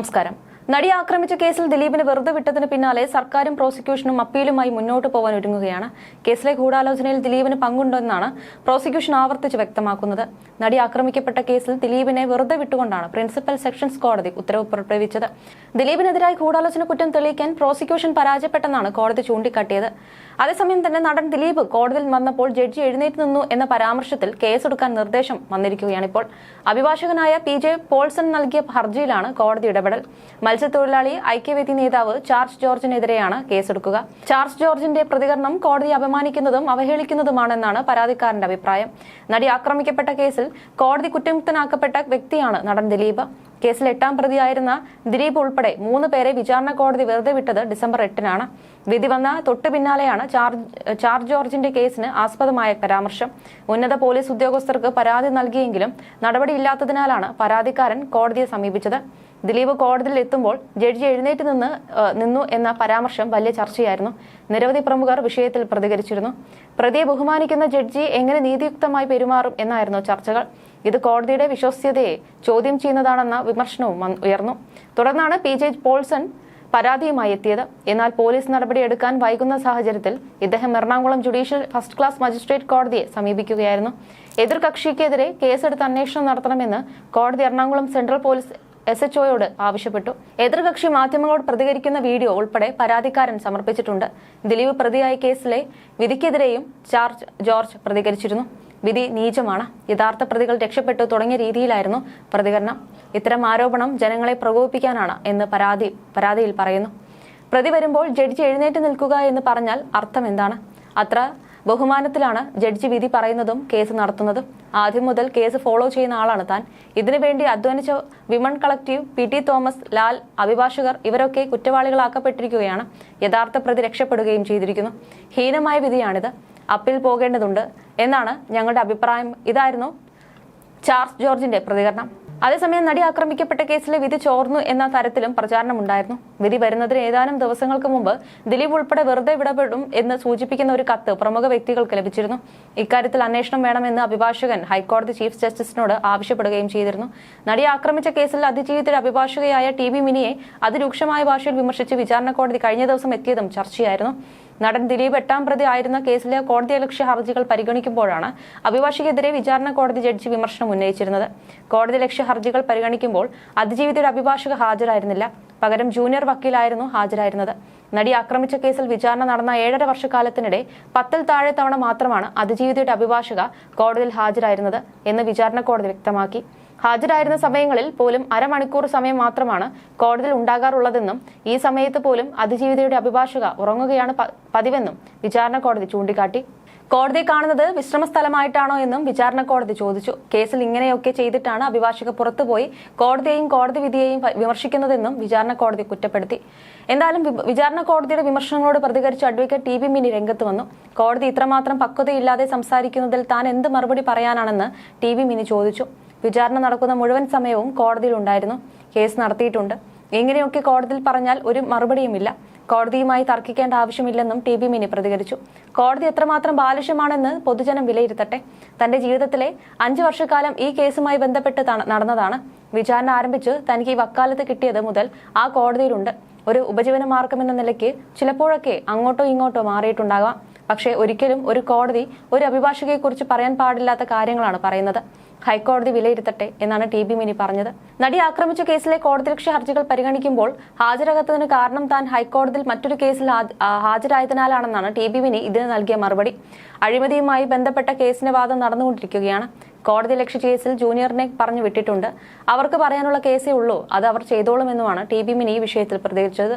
നമസ്കാരം. നടി ആക്രമിച്ച കേസിൽ ദിലീപിനെ വെറുതെ വിട്ടതിന് പിന്നാലെ സർക്കാരും പ്രോസിക്യൂഷനും അപ്പീലുമായി മുന്നോട്ട് പോകാൻ ഒരുങ്ങുകയാണ്. കേസിലെ ഗൂഢാലോചനയിൽ ദിലീപിന് പങ്കുണ്ടെന്നാണ് പ്രോസിക്യൂഷൻ ആവർത്തിച്ച് വ്യക്തമാക്കുന്നത്. നടി ആക്രമിക്കപ്പെട്ട കേസിൽ ദിലീപിനെ വെറുതെ വിട്ടുകൊണ്ടാണ് പ്രിൻസിപ്പൽ സെക്ഷൻസ് കോടതി ഉത്തരവ് പുറപ്പെടുവിച്ചത്. ദിലീപിനെതിരായി ഗൂഢാലോചന കുറ്റം തെളിയിക്കാൻ പ്രോസിക്യൂഷൻ പരാജയപ്പെട്ടെന്നാണ് കോടതി ചൂണ്ടിക്കാട്ടിയത്. അതേസമയം തന്നെ നടൻ ദിലീപ് കോടതിയിൽ വന്നപ്പോൾ ജഡ്ജി എഴുന്നേറ്റ് നിന്നു എന്ന പരാമർശത്തിൽ കേസെടുക്കാൻ നിർദ്ദേശം വന്നിരിക്കുകയാണിപ്പോൾ. അഭിഭാഷകനായ പി ജെ പോൾസൺ നൽകിയ ഹർജിയിലാണ് കോടതി ഇടപെടൽ. മത്സ്യത്തൊഴിലാളി ഐക്യവേദി നേതാവ് ചാർജ് ജോർജിനെതിരെയാണ് കേസെടുക്കുക. ചാർജ് ജോർജിന്റെ പ്രതികരണം കോടതി അപമാനിക്കുന്നതും അവഹേളിക്കുന്നതുമാണെന്നാണ് പരാതിക്കാരന്റെ അഭിപ്രായം. നടി ആക്രമിക്കപ്പെട്ട കേസിൽ കോടതി കുറ്റമുക്തനാക്കപ്പെട്ട വ്യക്തിയാണ് നടൻ ദിലീപ്. കേസിൽ എട്ടാം പ്രതിയായിരുന്ന ദിലീപ് ഉൾപ്പെടെ മൂന്ന് പേരെ വിചാരണ കോടതി വെറുതെ വിട്ടത് ഡിസംബർ എട്ടിനാണ്. വിധി വന്ന തൊട്ടു പിന്നാലെയാണ് ചാർജ് ജോർജിന്റെ കേസിന് ആസ്പദമായ പരാമർശം. ഉന്നത പോലീസ് ഉദ്യോഗസ്ഥർക്ക് പരാതി നൽകിയെങ്കിലും നടപടിയില്ലാത്തതിനാലാണ് പരാതിക്കാരൻ കോടതിയെ സമീപിച്ചത്. ദിലീപ് കോടതിയിൽ എത്തുമ്പോൾ ജഡ്ജി എഴുന്നേറ്റ് നിന്ന് നിന്നു എന്ന പരാമർശം വലിയ ചർച്ചയായിരുന്നു. നിരവധി പ്രമുഖർ വിഷയത്തിൽ പ്രതികരിച്ചിരുന്നു. പ്രതിയെ ബഹുമാനിക്കുന്ന ജഡ്ജി എങ്ങനെ നീതിയുക്തമായി പെരുമാറും എന്നായിരുന്നു ചർച്ചകൾ. ഇത് കോടതിയുടെ വിശ്വസ്യതയെ ചോദ്യം ചെയ്യുന്നതാണെന്ന വിമർശനവും ഉയർന്നു. തുടർന്നാണ് പി ജെ പോൾസൺ പരാതിയുമായി എത്തിയത്. എന്നാൽ പോലീസ് നടപടിയെടുക്കാൻ വൈകുന്ന സാഹചര്യത്തിൽ ഇദ്ദേഹം Ernakulam judicial first class magistrate കോടതിയെ സമീപിക്കുകയായിരുന്നു. എതിർകക്ഷിക്കെതിരെ കേസെടുത്ത് അന്വേഷണം നടത്തണമെന്ന് കോടതി Ernakulam central police S H ഒയോട് ആവശ്യപ്പെട്ടു എതിർകക്ഷി മാധ്യമങ്ങളോട് പ്രതികരിക്കുന്ന വീഡിയോ ഉൾപ്പെടെ പരാതിക്കാരൻ സമർപ്പിച്ചിട്ടുണ്ട്. ദിലീപ് പ്രതിയായ കേസിലെ വിധിക്കെതിരെയും ചാർജ് ജോർജ് പ്രതികരിച്ചിരുന്നു. വിധി നീചമാണ്. യഥാർത്ഥ പ്രതികൾ രക്ഷപ്പെട്ടു തുടങ്ങിയ രീതിയിലായിരുന്നു പ്രതികരണം. ഇത്തരം ആരോപണം ജനങ്ങളെ പ്രകോപിപ്പിക്കാനാണ് എന്ന് പരാതി പരാതിയിൽ പറയുന്നു. പ്രതി വരുമ്പോൾ ജഡ്ജി എഴുന്നേറ്റ് നിൽക്കുക എന്ന് പറഞ്ഞാൽ അർത്ഥം എന്താണ്? അത്ര ബഹുമാനത്തിലാണ് ജഡ്ജി വിധി പറയുന്നതും കേസ് നടത്തുന്നതും. ആദ്യം മുതൽ കേസ് ഫോളോ ചെയ്യുന്ന ആളാണ് താൻ. ഇതിനുവേണ്ടി അധ്വാനിച്ച women collective P T Thomas Lal അഭിഭാഷകർ ഇവരൊക്കെ കുറ്റവാളികളാക്കപ്പെട്ടിരിക്കുകയാണ്. യഥാർത്ഥ പ്രതി രക്ഷപ്പെടുകയും ചെയ്തിരിക്കുന്നു. ഹീനമായ വിധിയാണിത്. അപ്പിൽ പോകേണ്ടതുണ്ട്. എന്നാണ് ഞങ്ങളുടെ അഭിപ്രായം. ഇതായിരുന്നു ചാൾസ് ജോർജിന്റെ പ്രതികരണം. അതേസമയം നടി ആക്രമിക്കപ്പെട്ട കേസിലെ വിധി ചോർന്നു എന്ന തരത്തിലും പ്രചാരണമുണ്ടായിരുന്നു. വിധി വരുന്നതിന് ഏതാനും ദിവസങ്ങൾക്ക് മുമ്പ് ദിലീപ് ഉൾപ്പെടെ വെറുതെ വിടപെടും എന്ന് സൂചിപ്പിക്കുന്ന ഒരു കത്ത് പ്രമുഖ വ്യക്തികൾക്ക് ലഭിച്ചിരുന്നു. ഇക്കാര്യത്തിൽ അന്വേഷണം വേണമെന്ന് അഭിഭാഷകൻ ഹൈക്കോടതി ചീഫ് ജസ്റ്റിസിനോട് ആവശ്യപ്പെടുകയും ചെയ്തിരുന്നു. നടി ആക്രമിച്ച കേസിൽ അതിജീവിതയുടെ അഭിഭാഷകയായ ടി ബി മിനിയെ അതിരൂക്ഷമായ ഭാഷയിൽ വിമർശിച്ച് വിചാരണ കോടതി കഴിഞ്ഞ ദിവസം എത്തിയതും ചർച്ചയായിരുന്നു. നടൻ ദിലീപ് എട്ടാം പ്രതി ആയിരുന്ന കേസിലെ കോടതിയലക്ഷ്യ ഹർജികൾ പരിഗണിക്കുമ്പോഴാണ് അഭിഭാഷകെതിരെ വിചാരണ കോടതി ജഡ്ജി വിമർശനം ഉന്നയിച്ചിരുന്നത്. കോടതി ലക്ഷ്യ ഹർജികൾ പരിഗണിക്കുമ്പോൾ അതിജീവിതയുടെ അഭിഭാഷക ഹാജരായിരുന്നില്ല. പകരം ജൂനിയർ വക്കീലായിരുന്നു ഹാജരായിരുന്നത്. നടി ആക്രമിച്ച കേസിൽ വിചാരണ നടന്ന ഏഴര വർഷക്കാലത്തിനിടെ പത്തിൽ താഴെ തവണ മാത്രമാണ് അതിജീവിതയുടെ അഭിഭാഷക കോടതിയിൽ ഹാജരായിരുന്നത് എന്ന് വിചാരണ കോടതി വ്യക്തമാക്കി. ഹാജരായിരുന്ന സമയങ്ങളിൽ പോലും അരമണിക്കൂർ സമയം മാത്രമാണ് കോടതിയിൽ ഉണ്ടാകാറുള്ളതെന്നും ഈ സമയത്ത് പോലും അതിജീവിതയുടെ അഭിഭാഷക ഉറങ്ങുകയാണ് പതിവെന്നും വിചാരണ കോടതി ചൂണ്ടിക്കാട്ടി. കോടതി കാണുന്നത് വിശ്രമ സ്ഥലമായിട്ടാണോ എന്നും വിചാരണ കോടതി ചോദിച്ചു. കേസിൽ ഇങ്ങനെയൊക്കെ ചെയ്തിട്ടാണ് അഭിഭാഷക പുറത്തുപോയി കോടതിയെയും കോടതി വിധിയെയും വിമർശിക്കുന്നതെന്നും വിചാരണ കോടതി കുറ്റപ്പെടുത്തി. എന്തായാലും വിചാരണ കോടതിയുടെ വിമർശനങ്ങളോട് പ്രതികരിച്ച് അഡ്വക്കേറ്റ് ടി ബി മിനി രംഗത്ത് വന്നു. കോടതി ഇത്രമാത്രം പക്വതയില്ലാതെ സംസാരിക്കുന്നതിൽ താൻ എന്ത് മറുപടി പറയാനാണെന്ന് ടി ബി മിനി ചോദിച്ചു. വിചാരണ നടക്കുന്ന മുഴുവൻ സമയവും കോടതിയിൽ ഉണ്ടായിരുന്നു. കേസ് നടത്തിയിട്ടുണ്ട്. എങ്ങനെയൊക്കെ കോടതിയിൽ പറഞ്ഞാൽ ഒരു മറുപടിയുമില്ല. കോടതിയുമായി തർക്കിക്കേണ്ട ആവശ്യമില്ലെന്നും ടി ബി മിനി പ്രതികരിച്ചു. കോടതി എത്രമാത്രം ബാലിഷ്യമാണെന്ന് പൊതുജനം വിലയിരുത്തട്ടെ. തന്റെ ജീവിതത്തിലെ അഞ്ചു വർഷക്കാലം ഈ കേസുമായി ബന്ധപ്പെട്ട് നടന്നതാണ്. വിചാരണ ആരംഭിച്ച് തനിക്ക് ഈ വക്കാലത്ത് കിട്ടിയത് മുതൽ ആ കോടതിയിലുണ്ട്. ഒരു ഉപജീവന എന്ന നിലയ്ക്ക് ചിലപ്പോഴൊക്കെ അങ്ങോട്ടോ ഇങ്ങോട്ടോ മാറിയിട്ടുണ്ടാകാം. പക്ഷേ ഒരിക്കലും ഒരു കോടതി ഒരു അഭിഭാഷകയെക്കുറിച്ച് പറയാൻ പാടില്ലാത്ത കാര്യങ്ങളാണ് പറയുന്നത്. ഹൈക്കോടതി വിലയിരുത്തട്ടെ എന്നാണ് ടി ബി മിനി പറഞ്ഞത്. നടി ആക്രമിച്ച കേസിലെ കോടതി കോടതിലക്ഷ്യ ഹർജികൾ പരിഗണിക്കുമ്പോൾ ഹാജരാകാത്തതിന് കാരണം താൻ ഹൈക്കോടതിയിൽ മറ്റൊരു കേസിൽ ഹാജരായതിനാലാണെന്നാണ് ടി ബി മിനി ഇതിന് നൽകിയ മറുപടി. അഴിമതിയുമായി ബന്ധപ്പെട്ട കേസിന്റെ വാദം നടന്നുകൊണ്ടിരിക്കുകയാണ്. കോടതി ലക്ഷ്യ കേസിൽ ജൂനിയറിനെ പറഞ്ഞു വിട്ടിട്ടുണ്ട്. അവർക്ക് പറയാനുള്ള കേസേ ഉള്ളൂ. അത് അവർ ചെയ്തോളുമെന്നുമാണ് ടി ബി മിനി ഈ വിഷയത്തിൽ പ്രതികരിച്ചത്.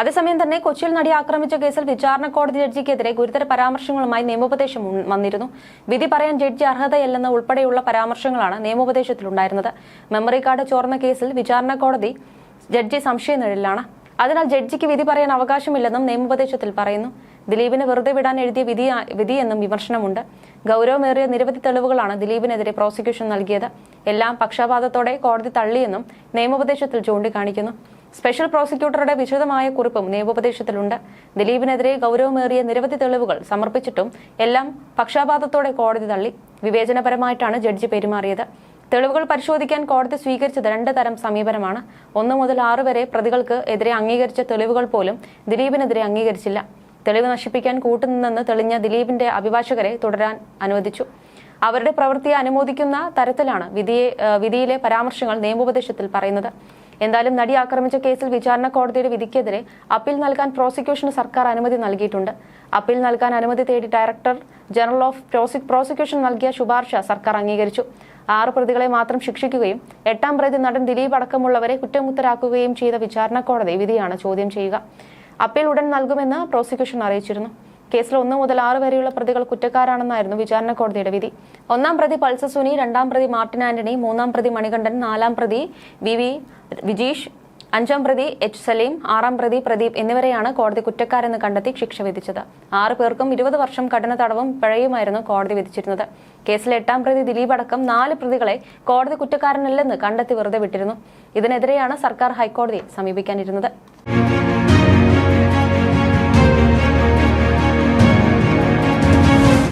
അതേസമയം തന്നെ കൊച്ചിയിൽ നടി ആക്രമിച്ച കേസിൽ വിചാരണ കോടതി ജഡ്ജിക്കെതിരെ ഗുരുതര പരാമർശങ്ങളുമായി നിയമോപദേശം വന്നിരുന്നു. വിധി പറയാൻ ജഡ്ജി അർഹതയല്ലെന്ന് ഉൾപ്പെടെയുള്ള പരാമർശങ്ങളാണ് നിയമോപദേശത്തിലുണ്ടായിരുന്നത്. മെമ്മറി കാർഡ് ചോർന്ന കേസിൽ വിചാരണ കോടതി ജഡ്ജി സംശയനിഴലിലാണ് അതിനാൽ ജഡ്ജിക്ക് വിധി പറയാൻ അവകാശമില്ലെന്നും നിയമോപദേശത്തിൽ പറയുന്നു. ദിലീപിന് വെറുതെ വിടാൻ എഴുതിയ വിധി വിധിയെന്നും വിമർശനമുണ്ട്. ഗൗരവമേറിയ നിരവധി തെളിവുകളാണ് ദിലീപിനെതിരെ പ്രോസിക്യൂഷൻ നൽകിയത്. എല്ലാം പക്ഷപാതത്തോടെ കോടതി തള്ളിയെന്നും നിയമോപദേശത്തിൽ ചൂണ്ടിക്കാണിക്കുന്നു. സ്പെഷ്യൽ പ്രോസിക്യൂട്ടറുടെ വിശദമായ കുറിപ്പും നിയമോപദേശത്തിലുണ്ട്. ദിലീപിനെതിരെ ഗൗരവമേറിയ നിരവധി തെളിവുകൾ സമർപ്പിച്ചിട്ടും എല്ലാം പക്ഷാപാതത്തോടെ കോടതി തള്ളി. വിവേചനപരമായിട്ടാണ് ജഡ്ജി പെരുമാറിയത്. തെളിവുകൾ പരിശോധിക്കാൻ കോടതി സ്വീകരിച്ചത് രണ്ട് തരം സമീപനമാണ്. ഒന്ന് മുതൽ ആറ് വരെ പ്രതികൾക്ക് എതിരെ അംഗീകരിച്ച തെളിവുകൾ പോലും ദിലീപിനെതിരെ അംഗീകരിച്ചില്ല. തെളിവ് നശിപ്പിക്കാൻ കൂട്ടുനിന്നെന്ന് തെളിഞ്ഞ ദിലീപിന്റെ അഭിഭാഷകരെ തുടരാൻ അനുവദിച്ചു. അവരുടെ പ്രവൃത്തിയെ അനുമോദിക്കുന്ന തരത്തിലാണ് വിധിയെ വിധിയിലെ പരാമർശങ്ങൾ നിയമോപദേശത്തിൽ പറയുന്നത്. എന്തായാലും നടി ആക്രമിച്ച കേസിൽ വിചാരണ കോടതിയുടെ വിധിക്കെതിരെ അപ്പീൽ നൽകാൻ പ്രോസിക്യൂഷന് സർക്കാർ അനുമതി നൽകിയിട്ടുണ്ട്. അപ്പീൽ നൽകാൻ അനുമതി തേടി ഡയറക്ടർ ജനറൽ ഓഫ് പ്രോസിക്യൂഷൻ നൽകിയ ശുപാർശ സർക്കാർ അംഗീകരിച്ചു. ആറ് പ്രതികളെ മാത്രം ശിക്ഷിക്കുകയും എട്ടാം പ്രതി നടൻ ദിലീപ് അടക്കമുള്ളവരെ കുറ്റമുത്തരാക്കുകയും ചെയ്ത വിചാരണ കോടതി വിധിയാണ് ചോദ്യം ചെയ്യുക. അപ്പീൽ ഉടൻ നൽകുമെന്ന് പ്രോസിക്യൂഷൻ അറിയിച്ചിരുന്നു. കേസിൽ ഒന്ന് മുതൽ ആറ് വരെയുള്ള പ്രതികൾ കുറ്റക്കാരാണെന്നായിരുന്നു വിചാരണ കോടതിയുടെ വിധി. ഒന്നാം പ്രതി പൾസസുനി രണ്ടാം പ്രതി മാർട്ടിൻ ആന്റണി മൂന്നാം പ്രതി മണികണ്ഠൻ നാലാം പ്രതി വി വി വിജീഷ് അഞ്ചാം പ്രതി എച്ച് സലീം ആറാം പ്രതി പ്രദീപ് എന്നിവരെയാണ് കോടതി കുറ്റക്കാരെന്ന് കണ്ടെത്തി ശിക്ഷ വിധിച്ചത്. ആറ് പേർക്കും ഇരുപത് വർഷം കഠിന തടവും പിഴയുമായിരുന്നു കോടതി വിധിച്ചിരുന്നത്. കേസിലെ എട്ടാം പ്രതി ദിലീപ് അടക്കം നാല് പ്രതികളെ കോടതി കുറ്റക്കാരനല്ലെന്ന് കണ്ടെത്തി വെറുതെ വിട്ടിരുന്നു. ഇതിനെതിരെയാണ് സർക്കാർ ഹൈക്കോടതിയെ സമീപിക്കാനിരുന്നത്.